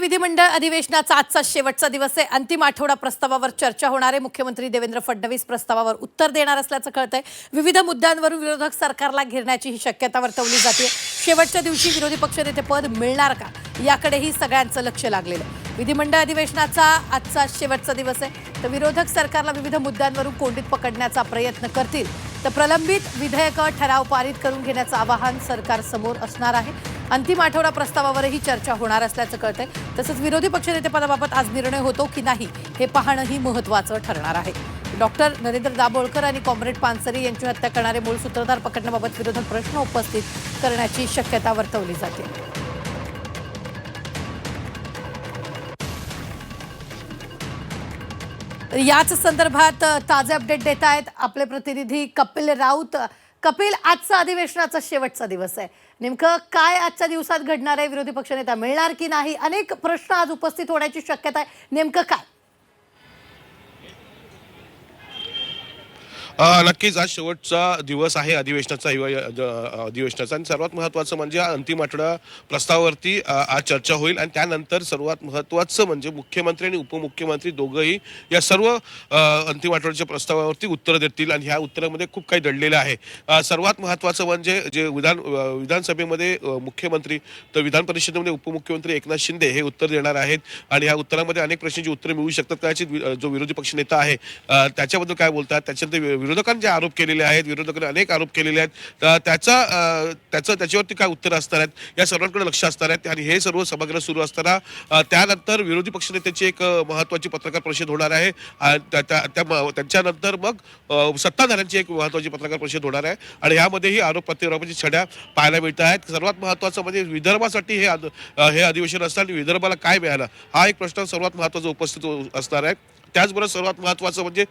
विधिमंडळ अधिवेशनाचा आजचा शेवटचा दिवस आहे. अंतिम आठवडा प्रस्तावावर चर्चा होणार आहे. मुख्यमंत्री देवेंद्र फडणवीस प्रस्तावावर उत्तर देणार असल्याचं कळतंय. विविध मुद्द्यांवरून विरोधक सरकारला घेरण्याची ही शक्यता वर्तवली जाते. शेवटच्या दिवशी विरोधी पक्षनेते पद मिळणार का? याकडेही सगळ्यांचं लक्ष लागलेलं आहे. विधिमंडळ अधिवेशनाचा आजचा शेवटचा दिवस आहे. तर विरोधक सरकारला विविध मुद्द्यांवरून कोंडीत पकडण्याचा प्रयत्न करतील. तर प्रलंबित विधेयकं ठराव पारित करून घेण्याचं आवाहन सरकार समोर असणार आहे. अंतिम आठवडा प्रस्तावावरही चर्चा होणार असल्याचं कळतंय. तसंच विरोधी पक्षनेतेपदाबाबत आज निर्णय होतो की नाही हे पाहणंही महत्त्वाचं ठरणार आहे. डॉक्टर नरेंद्र दाभोळकर आणि कॉम्रेड पानसरे यांची हत्या करणारे मूळ सूत्रधार पकडण्याबाबत विरोधक प्रश्न उपस्थित करण्याची शक्यता वर्तवली जाते. याच संदर्भात ताजे अपडेट देत आहेत आपले प्रतिनिधी कपिल राऊत. कपिल आजचा अधिवेशनाचा शेवटचा दिवस आहे. नेमकं काय आजच्या दिवसात घडणार आहे? विरोधी पक्षनेता मिळणार की नाही? अनेक प्रश्न आज उपस्थित होण्याची शक्यता आहे. नेमकं काय? नक्कीच आज शेवटचा दिवस आहे अधिवेशनाचा हिवाळी अधिवेशनाचा. आणि सर्वात महत्त्वाचं म्हणजे हा अंतिम आठवडा प्रस्तावावरती आज चर्चा होईल. आणि त्यानंतर सर्वात महत्त्वाचं म्हणजे मुख्यमंत्री आणि उपमुख्यमंत्री दोघंही या सर्व अंतिम आठवड्याच्या प्रस्तावावरती उत्तरं देतील. आणि ह्या उत्तरामध्ये खूप काही दडलेलं आहे. सर्वात महत्त्वाचं म्हणजे जे विधान विधानसभेमध्ये मुख्यमंत्री तर विधान परिषदेमध्ये उपमुख्यमंत्री एकनाथ शिंदे हे उत्तर देणार आहेत. आणि ह्या उत्तरामध्ये अनेक प्रश्नांची उत्तरं मिळू शकतात. कदाचित जो विरोधी पक्षनेता आहे त्याच्याबद्दल काय बोलतात? त्याच्यानंतर विरोधकांनी जे आरोप केलेले आहेत विरोधकांनी अनेक आरोप केलेले आहेत. त्याचा त्याचं त्याच्यावरती काय उत्तर असणार आहेत या सर्वांकडे लक्ष असणार आहेत. आणि हे सर्व सभागृह सुरू असताना त्यानंतर विरोधी पक्षनेत्याची एक महत्त्वाची पत्रकार परिषद होणार आहे. त्या- त्या- त्या त्यांच्यानंतर मग सत्ताधाऱ्यांची एक महत्त्वाची पत्रकार परिषद होणार आहे. आणि यामध्येही आरोप प्रत्यारोपाची छड्या पाहायला मिळत आहेत. सर्वात महत्त्वाचं म्हणजे विदर्भासाठी हे हे अधिवेशन असतं आणि विदर्भाला काय मिळालं हा एक प्रश्न सर्वात महत्त्वाचा उपस्थित असणार आहे. त्याचबरोबर सर्वात महत्त्वाचं म्हणजे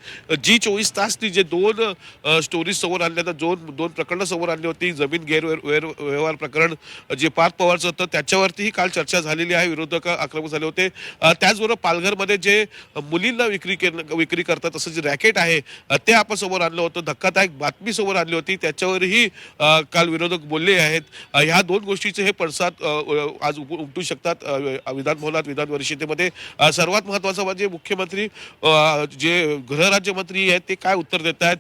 जी चोवीस तास ती जे दोन स्टोरीज समोर आणल्या तर दोन दोन प्रकरणं समोर आणली होती जमीन गैरव्यवहार व्यवहार प्रकरण जे पार्थ पवारचं होतं त्याच्यावरतीही काल चर्चा झालेली आहे विरोधक आक्रमक झाले होते. त्याचबरोबर पालघरमध्ये जे मुलींना विक्री के विक्री करतात तसं जे रॅकेट आहे ते आपण समोर आणलं होतं धक्कादायक बातमी समोर आणली होती त्याच्यावरही काल विरोधक बोलले आहेत. ह्या दोन गोष्टीचे हे पडसाद आज उप- उमटू शकतात विधान भवनात विधान परिषदेमध्ये. सर्वात महत्त्वाचं म्हणजे मुख्यमंत्री जे गृहराज्यमंत्री आहेत ते काय उत्तर देत आहेत?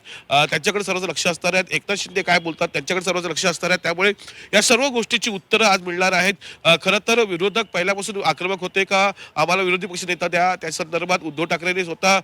त्यांच्याकडे सर्वांचं लक्ष असणार आहेत. एकनाथ शिंदे काय बोलतात? त्यांच्याकडे सर्वांचं लक्ष असणार आहे त्यामुळे या सर्व गोष्टीची उत्तरं आज मिळणार आहेत. खरं तर विरोधक पहिल्यापासून आक्रमक होते का? आम्हाला विरोधी पक्ष नेता द्या. त्या संदर्भात उद्धव ठाकरेंनी स्वतः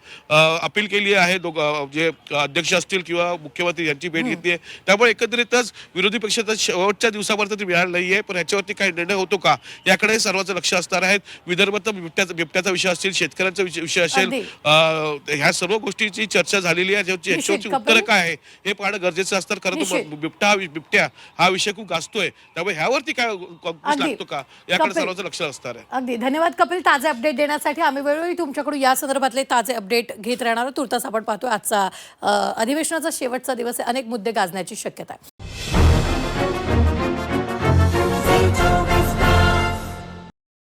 अपील केली आहे. दोघ जे अध्यक्ष असतील किंवा मुख्यमंत्री यांची भेट घेतली आहे. त्यामुळे एकंदरीतच विरोधी पक्षाचा शेवटच्या दिवसापर्यंत ते मिळालं नाहीये. पण ह्याच्यावरती काही निर्णय होतो का? याकडे सर्वांचं लक्ष असणार आहे विदर्भात बिबट्याचा बिबट्याचा विषय असेल शेतकऱ्यांचा विषय असेल. ह्या सर्व गोष्टीची चर्चा झालेली आहे याच्यावरची. उत्तरं काय आहे हे पाहणं गरजेचं असतं खरं. बिबट्या हा बिबट्या हा विषय खूप गाजतोय त्यामुळे ह्यावरती काय. लागतो का याकडे. सर्वांचं लक्ष असणार आहे अगदी धन्यवाद कपिल ताजे अपडेट देण्यासाठी आम्ही वेळोवेळी तुमच्याकडून या संदर्भातले ताजे अपडेट घेत राहणार. तुर्तास आपण पाहतोय आजचा अधिवेशनाचा शेवटचा दिवस आहे अनेक मुद्दे गाजण्याची शक्यता आहे